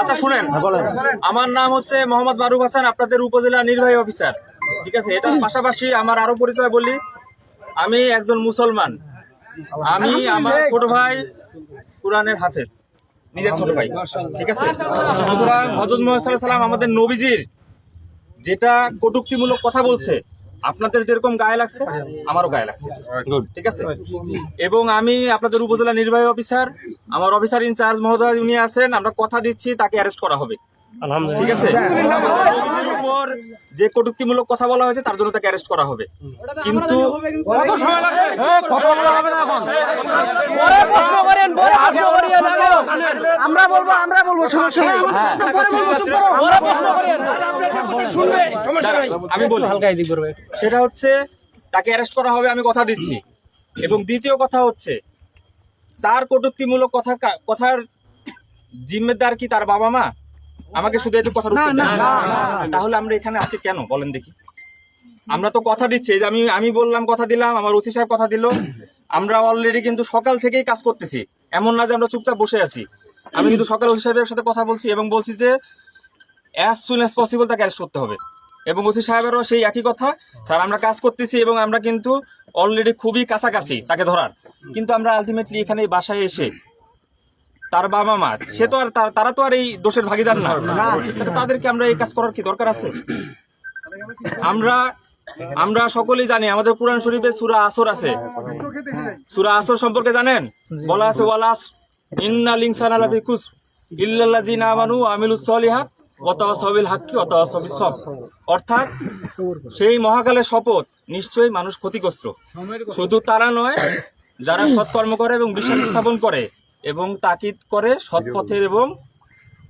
আচ্ছা শুনেন। আমার নাম হচ্ছে মোহাম্মদ মারুফ হাসান আপনাদের উপজেলা নির্বাহী অফিসার। ঠিক আছে? এটার পাশাপাশি আমার আরও পরিচয় বলি। আমি একজন মুসলমান। আমি আমার ছোট ভাই কোরআনের হাফেজ নিজের ছোট ভাই। ঠিক আছে? সুতরাং হজরত মোহাম্মদ সাল্লাম আমাদের নবীজির যেটা কটুক্তিমূলক কথা বলছে আপনাদের যেরকম গায়ে লাগছে আমারও গায়ে লাগছে। ঠিক আছে? এবং আমি আপনাদের উপজেলা নির্বাহী অফিসার আমার অফিসার ইনচার্জ মহোদয় উনি আছেন আমরা কথা দিচ্ছি তাকে অ্যারেস্ট করা হবে। ঠিক আছে? উপর যে কটুক্তিমূলক কথা বলা হয়েছে তার জন্য তাকে অ্যারেস্ট করা হবে। কিন্তু আমরা বলব আমরা বলব সমস্যা নেই। সেটা হচ্ছে তাকে অ্যারেস্ট করা হবে আমি কথা দিচ্ছি। এবং দ্বিতীয় কথা হচ্ছে তার কটুক্তিমূলক কথা কথার জিম্মেদার কি তার বাবা মা? আমাকে শুধু একটু কথা তাহলে আমরা এখানে আজকে কেন? বলেন দেখি। আমরা তো কথা দিচ্ছি যে আমি আমি বললাম কথা দিলাম আমার ওসি সাহেব কথা দিল। আমরা অলরেডি কিন্তু সকাল থেকেই কাজ করতেছি। এমন না যে আমরা চুপচাপ বসে আছি। আমি কিন্তু সকাল ওসি সাহেবের সাথে কথা বলছি এবং বলছি যে অ্যাজ সুন অ্যাজ পসিবল তাকে অ্যারেস্ট করতে হবে। এবং ওসি সাহেবেরও সেই একই কথা স্যার আমরা কাজ করতেছি এবং আমরা কিন্তু অলরেডি খুবই কাছাকাছি তাকে ধরার। কিন্তু আমরা আলটিমেটলি এখানে বাসায় এসে তার বাবা মা সে তো আর তারা তো আর এই দোষের ভাগিদার না। তাদেরকে আমরা এই কাজ করার কি দরকার আছে? আমরা আমরা সকলেই জানি আমাদের কোরআন শরীফে সুরা আসর আছে। সুরা আসর সম্পর্কে জানেন? বলা আছে ওয়ালাস ইন্না লিনসানা লাফি কুস ইল্লাল্লাযিনা আমানু ওয়া আমিলুস সলিহাত ওয়া তাওয়াসাউ বিল হাক্কি ওয়া তাওয়াসাউ বিস সবর অর্থাৎ সেই মহাকালের শপথ নিশ্চয়ই মানুষ ক্ষতিগ্রস্ত। শুধু তারা নয় যারা সৎকর্ম করে এবং বিশ্বাস স্থাপন করে এবং তাকিদ করে সৎ পথের এবং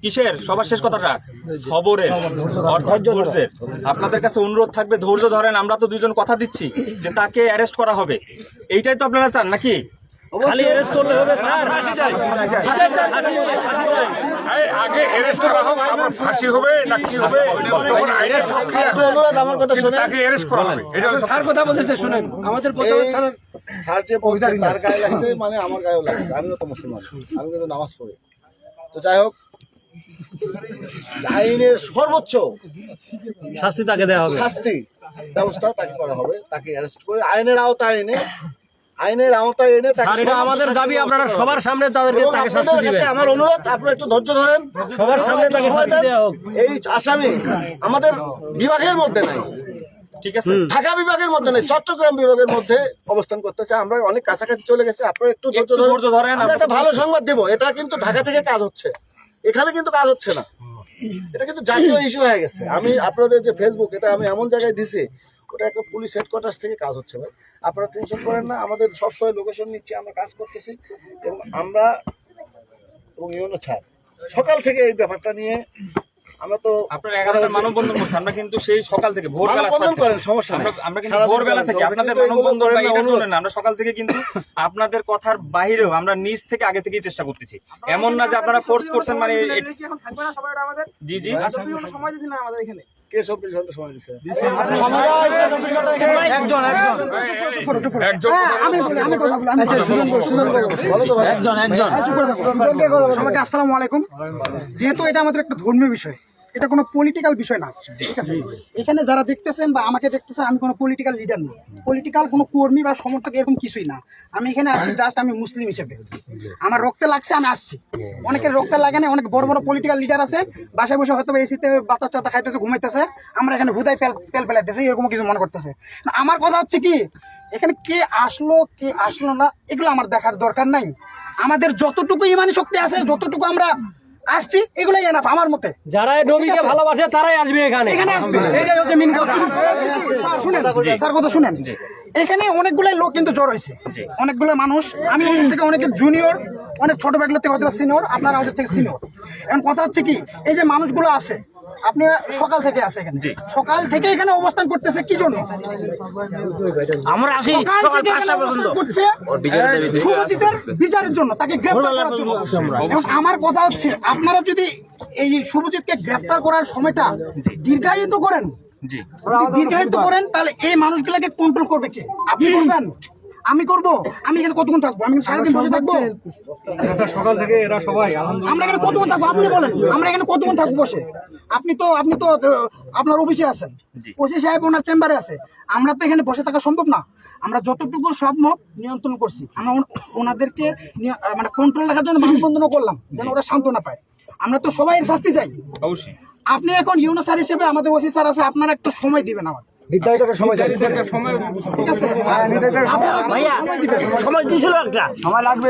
কিসের? সবার শেষ কথাটা সবরের অর্থাৎ ধৈর্যের। আপনাদের কাছে অনুরোধ থাকবে ধৈর্য ধরেন আমরা তো দুজন কথা দিচ্ছি যে তাকে অ্যারেস্ট করা হবে। এইটাই তো আপনারা চান নাকি? খালি অ্যারেস্ট করলে হবে স্যার। আগে অ্যারেস্ট করা হোক তারপর ফাঁসি হবে না কি হবে? তখন আইনের প্রক্রিয়া অনুরোধ আমার কথা কিন্তু তাকে অ্যারেস্ট করা হবে। এটা স্যার কথা বলতেছে শুনেন। আমাদের প্রথমে স্যার- স্যার যে বলছে তার গায়ে লাগছে মানে আমার গায়েও লাগছে। আমিও তো মুসলমান। আমি কিন্তু নামাজ পড়ি। তো যাই হোক আইনের সর্বোচ্চ শাস্তি তাকে দেওয়া হবে। শাস্তি ব্যবস্থা তাকে করা হবে। তাকে অ্যারেস্ট করে আইনের আওতায় এনে আইনের আওতায় এনে তাকে আমাদের দাবি আপনারা সবার সামনে তাদেরকে তাকে শাস্তি দিবেন। আমার অনুরোধ আপনারা একটু ধৈর্য ধরেন। সবার সামনে তাকে শাস্তি দেওয়া হোক। এই আসামি আমাদের বিভাগের মধ্যে নাই। ঠিক আছে। ঢাকা বিভাগের মধ্যে নেই চট্টগ্রাম বিভাগের মধ্যে অবস্থান করতেছে। আমরা অনেক কাছাকাছি চলে গেছে আপনারা একটু ধৈর্য ধরেন, একটা ভালো সংবাদ দেবো এটা কিন্তু ঢাকা থেকে কাজ হচ্ছে। এখানে কিন্তু কাজ হচ্ছে না। এটা কিন্তু জাতীয় ইস্যু হয়ে গেছে। আমি আপনাদের যে ফেসবুক এটা আমি এমন জায়গায় দিছি ওটা একটা পুলিশ হেডকোয়ার্টার থেকে কাজ হচ্ছে ভাই। আপনারা টেনশন করেন না আমাদের সবসময় লোকেশন নিচ্ছি আমরা কাজ করতেছি এবং আমরা এবং ইউনো ছাড়। সকাল থেকে এই ব্যাপারটা নিয়ে আমরা তো আপনার এগারোটা মানববন্ধন করছে আমরা কিন্তু সেই সকাল থেকে ভোরবেলা করেন, সমস্যা আমরা আমরা কিন্তু ভোরবেলা থেকে আপনাদের না, এটার জন্য না আমরা সকাল থেকে কিন্তু আপনাদের কথার বাহিরেও আমরা নিজ থেকে আগে থেকেই চেষ্টা করতেছি। এমন না যে আপনারা ফোর্স করছেন মানে জি জি। ঘণ্টা সময় দিচ্ছে একজন আমি বলি আমি কথা বলি। আমি বলো তো ভাই সবাইকে আসসালামু আলাইকুম। যেহেতু এটা আমাদের একটা ধর্মীয় বিষয় এটা কোনো পলিটিক্যাল বিষয় না। ঠিক আছে? এখানে যারা দেখতেছেন বা আমাকে দেখতেছেন, আমি কোনো পলিটিক্যাল লিডার না। পলিটিক্যাল কোনো কর্মী বা সমর্থক এরকম কিছুই না। আমি এখানে আসছি জাস্ট আমি মুসলিম হিসেবে। আমার রক্তে লাগছে, আমি আসছি। অনেকের রক্তে লাগে না, অনেক বড় বড় পলিটিক্যাল লিডার আছে। বাসায় বসে হয়তো এসিতে বাতাস চাতা খাইতেছে, ঘুমাইতেছে। আমরা এখানে হুদায় পেল পেল পেলাইতেছে এরকম কিছু মনে করতেছে। আমার কথা হচ্ছে কি, এখানে কে আসলো কে আসলো না, এগুলো আমার দেখার দরকার নাই। আমাদের যতটুকু ইমানি শক্তি আছে, যতটুকু আমরা আসছি এগুলোই এনাফ আমার মতে। যারা নবীকে ভালোবাসে তারাই আসবে এখানে। এখানে আসবে। এটাই হচ্ছে মেন কথা শুনেন স্যার কথা শুনেন। এখানে অনেকগুলাই লোক কিন্তু জড় হয়েছে। অনেকগুলো মানুষ। আমি ওদের থেকে অনেক জুনিয়র অনেক ছোট ব্যাগলের থেকে হয়তো সিনিয়র আপনারা ওদের থেকে সিনিয়র এখন কথা হচ্ছে কি এই যে মানুষগুলো আছে আপনারা সকাল থেকে আছে এখানে? সকাল থেকে এখানে অবস্থান করতেছে কি জন্য? আমরা আসি বিচারের জন্য তাকে গ্রেফতার করার জন্য। আমার। কথা হচ্ছে আপনারা যদি এই শুভজিৎকে গ্রেফতার করার সময়টা দীর্ঘায়িত করেন জি। দীর্ঘায়িত করেন তাহলে এই মানুষগুলোকে কন্ট্রোল করবে কে? আপনি করবেন আমি করব? আমি এখানে কতক্ষণ থাকব? আমি সারাদিন বসে থাকব? সকাল থেকে এরা সবাই আমরা এখানে কতক্ষণ থাকব? আপনি বলেন। আমরা এখানে কতক্ষণ থাকব বসে? আপনি তো আপনি তো আপনার অফিসে আছেন। ওসি সাহেব ওনার চেম্বারে আছে। আমরা তো এখানে বসে থাকা সম্ভব না। আমরা যতটুকু সম্ভব নিয়ন্ত্রণ করছি। আমরা ওনাদেরকে মানে কন্ট্রোল রাখার জন্য মানববন্ধনও করলাম যেন ওরা শান্ত না পায়। আমরা তো সবাই শাস্তি চাই। অবশ্যই। আপনি এখন ইউনো স্যার হিসেবে আমাদের ওসি স্যার আছে আপনারা একটু সময় দিবেন আমাদের। নির্ধারিত একটা সময় ঠিক আছে। সময় দিছিল একটা। সময় লাগবে।